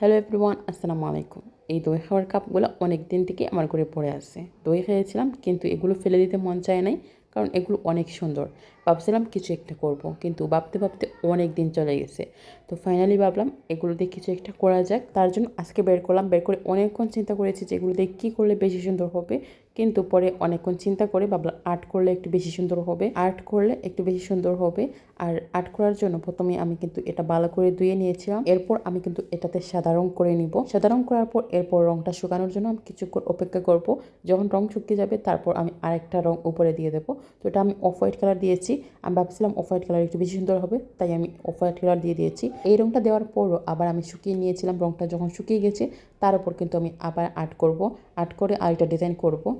Hello everyone আসসালামু আলাইকুম এই দই খাওয়ার কাপগুলো অনেক দিন থেকে আমার ঘরে পড়ে আছে। দই খেয়েছিলাম, কিন্তু এগুলো ফেলে দিতে মন চায় নাই, কারণ এগুলো অনেক সুন্দর। ভাবছিলাম কিছু একটা করব, কিন্তু ভাবতে ভাবতে অনেক দিন চলে গেছে। তো ফাইনালি ভাবলাম, এগুলো দিয়ে কিছু একটা করা যাক। তার জন্য আজকে বের করলাম। বের করে অনেকক্ষণ চিন্তা করেছি যে এগুলো দিয়ে কী করলে বেশি সুন্দর হবে। কিন্তু পরে অনেকক্ষণ চিন্তা করে ভাবলাম, আর্ট করলে একটু বেশি সুন্দর হবে। আর্ট করলে একটু বেশি সুন্দর হবে। আর আর্ট করার জন্য প্রথমে আমি কিন্তু এটা ভালো করে ধুয়ে নিয়েছিলাম। এরপর আমি কিন্তু এটাতে সাদা রং করে নিব। সাদা রং করার পর এরপর রংটা শুকানোর জন্য আমি কিছুক্ষণ অপেক্ষা করব। যখন রং শুকিয়ে যাবে, তারপর আমি আরেকটা রং উপরে দিয়ে দেবো। তো এটা আমি অফ হোয়াইট কালার দিয়েছি। আমি ভাবছিলাম অফ হোয়াইট কালার একটু বেশি সুন্দর হবে, তাই আমি অফ হোয়াইট কালার দিয়ে দিয়েছি। এই রংটা দেওয়ার পরও আবার আমি শুকিয়ে নিয়েছিলাম। রংটা যখন শুকিয়ে গেছে, তার উপর কিন্তু আমি আবার আর্ট করব। আর্ট করে আরেকটা ডিজাইন করব।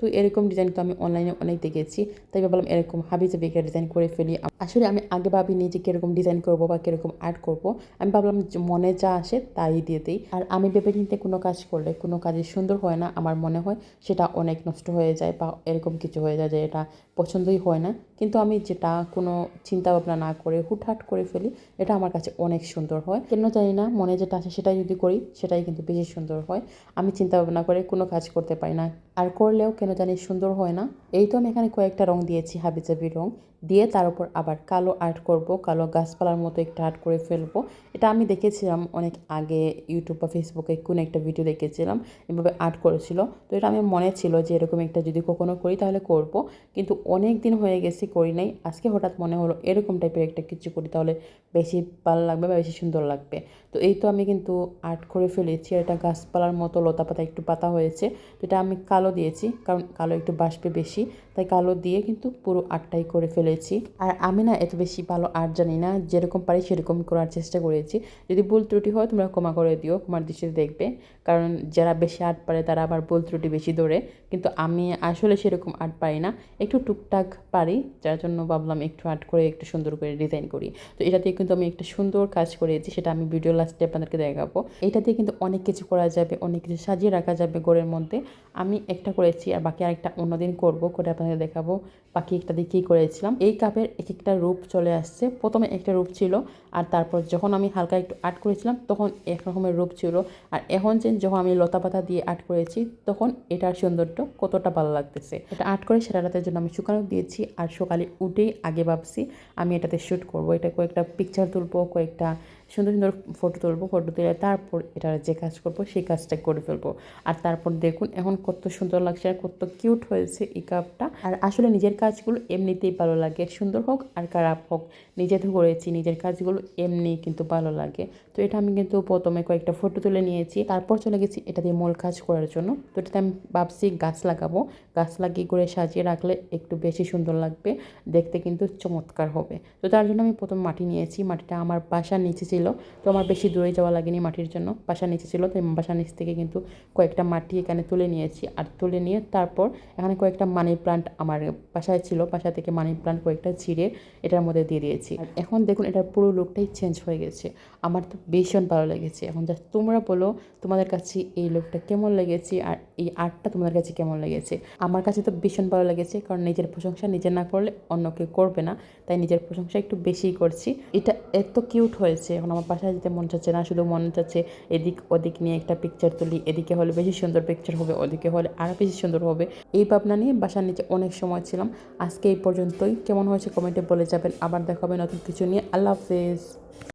তো এরকম ডিজাইন তো আমি অনলাইনে অনেক দেখেছি। তাই ভাবলাম এরকম হাবি একটা ডিজাইন করে ফেলি। আসলে আমি আগে ভাবিনি যে কীরকম ডিজাইন করব বা কীরকম আর্ট করব। আমি ভাবলাম মনে যা আসে তাই দিয়ে দিই। আর আমি ভেবে চিন্তে কোনো কাজ করলে কোনো কাজে সুন্দর হয় না আমার মনে হয়, সেটা অনেক নষ্ট হয়ে যায় বা এরকম কিছু হয়ে যায় যে এটা পছন্দই হয় না। কিন্তু আমি যেটা কোনো চিন্তা ভাবনা না করে হুটহাট করে ফেলি, এটা আমার কাছে অনেক সুন্দর হয়। কেন জানি না, মনে যেটা আসে সেটাই যদি করি, সেটাই কিন্তু বেশি সুন্দর হয়। আমি চিন্তা ভাবনা করে কোনো কাজ করতে পারি না। আর করলেও কেন জানি সুন্দর হয় না। এই তো আমি এখানে কয়েকটা রং দিয়েছি হাবিজাবি রং। দিয়ে তার উপর আবার কালো আর্ট করব, কালো গাছপালার মতো একটা আর্ট করে ফেলব। এটা আমি দেখেছিলাম অনেক আগে ইউটিউব বা ফেসবুকে কোনো একটা ভিডিও দেখেছিলাম, এভাবে আর্ট করেছিল। তো এটা আমি মনে ছিল যে এরকম একটা যদি কখনো করি তাহলে করব, কিন্তু অনেক দিন হয়ে গেছে করি নাই। আজকে হঠাৎ মনে হলো এরকম টাইপের একটা কিছু করি তাহলে বেশি ভালো লাগবে বা বেশি সুন্দর লাগবে। তো এই তো আমি কিন্তু আর্ট করে ফেলেছি এটা গাছপালার মতো লতা পাতা একটু পাতা হয়েছে। তো এটা আমি কালো দিয়েছি, কারণ কালো একটু বাসবে বেশি, তাই কালো দিয়ে কিন্তু পুরো আর্টটাই করে ফেলেছি আর আমি না এত বেশি ভালো আর্ট জানি না, যেরকম পারি সেরকম করার চেষ্টা করেছি। যদি ভুল ত্রুটি হয় তোমরা ক্ষমা করে দিও, ক্ষমার দৃষ্টিতে দেখবে। কারণ যারা বেশি আর্ট পারে তারা আবার ভুল ত্রুটি বেশি ধরে। কিন্তু আমি আসলে সেরকম আর্ট পারি না। একটু টুকটাক পারি, যার জন্য ভাবলাম একটু আর্ট করে একটু সুন্দর করে ডিজাইন করি। তো এটা দিয়ে কিন্তু আমি একটা সুন্দর কাজ করেছি, সেটা আমি ভিডিও লাস্টে আপনাদেরকে দেখাবো। এটা দিয়ে কিন্তু অনেক কিছু করা যাবে, অনেক কিছু সাজিয়ে রাখা যাবে ঘরের মধ্যে। আমি একটা করেছি আর বাকি আরেকটা অন্যদিন করব, করে আপনাদের দেখাবো। বাকি একটা দিয়ে কী করেছিলাম? এই কাপের এক একটা রূপ চলে আসছে। প্রথমে একটা রূপ ছিল আর তারপর যখন আমি হালকা একটু আর্ট করেছিলাম, তখন এক রকমের রূপ ছিল। আর এখন যে যখন আমি লতা পাতা দিয়ে আর্ট করেছি, তখন এটার সৌন্দর্য কতটা ভালো লাগতেছে। এটা আর্ট করে সেটা রাতের জন্য আমি শুকানো দিয়েছি আর সকালে উঠেই আগে ভাবছি আমি এটাতে শ্যুট করব। এটা কয়েকটা পিকচার তুলবো, কয়েকটা সুন্দর সুন্দর ফটো তুলবো ফটো তুলে তারপর এটা যে কাজ করব সেই কাজটা করে ফেলব। আর তারপর দেখুন এখন কত সুন্দর লাগছে, আর কত কিউট হয়েছে এই কাপটা আর আসলে নিজের কাজগুলো এমনিতেই ভালো লাগে, সুন্দর হোক আর খারাপ হোক। নিজে তো করেছি, নিজের কাজগুলো এমনি কিন্তু ভালো লাগে। তো এটা আমি কিন্তু প্রথমে কয়েকটা ফটো তুলে নিয়েছি, তারপর চলে গেছি এটা দিয়ে মূল কাজ করার জন্য। তো এটাতে আমি ভাবছি গাছ লাগাবো, গাছ লাগিয়ে করে সাজিয়ে রাখলে একটু বেশি সুন্দর লাগবে, দেখতে কিন্তু চমৎকার হবে। তো তার জন্য আমি প্রথম মাটি নিয়েছি, মাটিটা আমার বাসার নিচে ছিল তো আমার বেশি দূরে যাওয়া লাগেনি মাটির জন্য। বাসার নিচে ছিল তো বাসার নিচ থেকে কিন্তু কয়েকটা মাটি এখানে তুলে নিয়েছি। আর তুলে নিয়ে তারপর এখানে কয়েকটা মানি প্লান্ট আমার বাসায় ছিল। বাসা থেকে মানি প্লান্ট কয়েকটা ছিঁড়ে এটার মধ্যে দিয়ে দিয়েছি। এখন দেখুন, এটার পুরো লুকটাই চেঞ্জ হয়ে গেছে। আমার তো ভীষণ ভালো লেগেছে। এখন জাস্ট তোমরা বলো, তোমাদের কাছে এই লুকটা কেমন লেগেছে? আর এই আর্টটা তোমাদের কাছে কেমন লেগেছে? আমার কাছে তো ভীষণ ভালো লেগেছে, কারণ নিজের প্রশংসা নিজে না করলে অন্য কেউ করবে না। তাই নিজের প্রশংসা একটু বেশিই করছি। এটা এত কিউট হয়েছে। এখন আমার বাসায় যেতে মন চাচ্ছে না, শুধু মনে চাচ্ছে এদিক ওদিক নিয়ে একটা পিকচার তুলি, এদিকে হলে বেশি সুন্দর পিকচার হবে, ওদিকে হলে আরও বেশি সুন্দর হবে। এই ভাবনা নিয়ে বাসার নিচে অনেক সময় ছিলাম। আজকে এই পর্যন্তই। কেমন হয়েছে কমেন্টে বলে যাবেন। আবার দেখাবেন নতুন কিছু নিয়ে। আল্লাহ হাফেজ।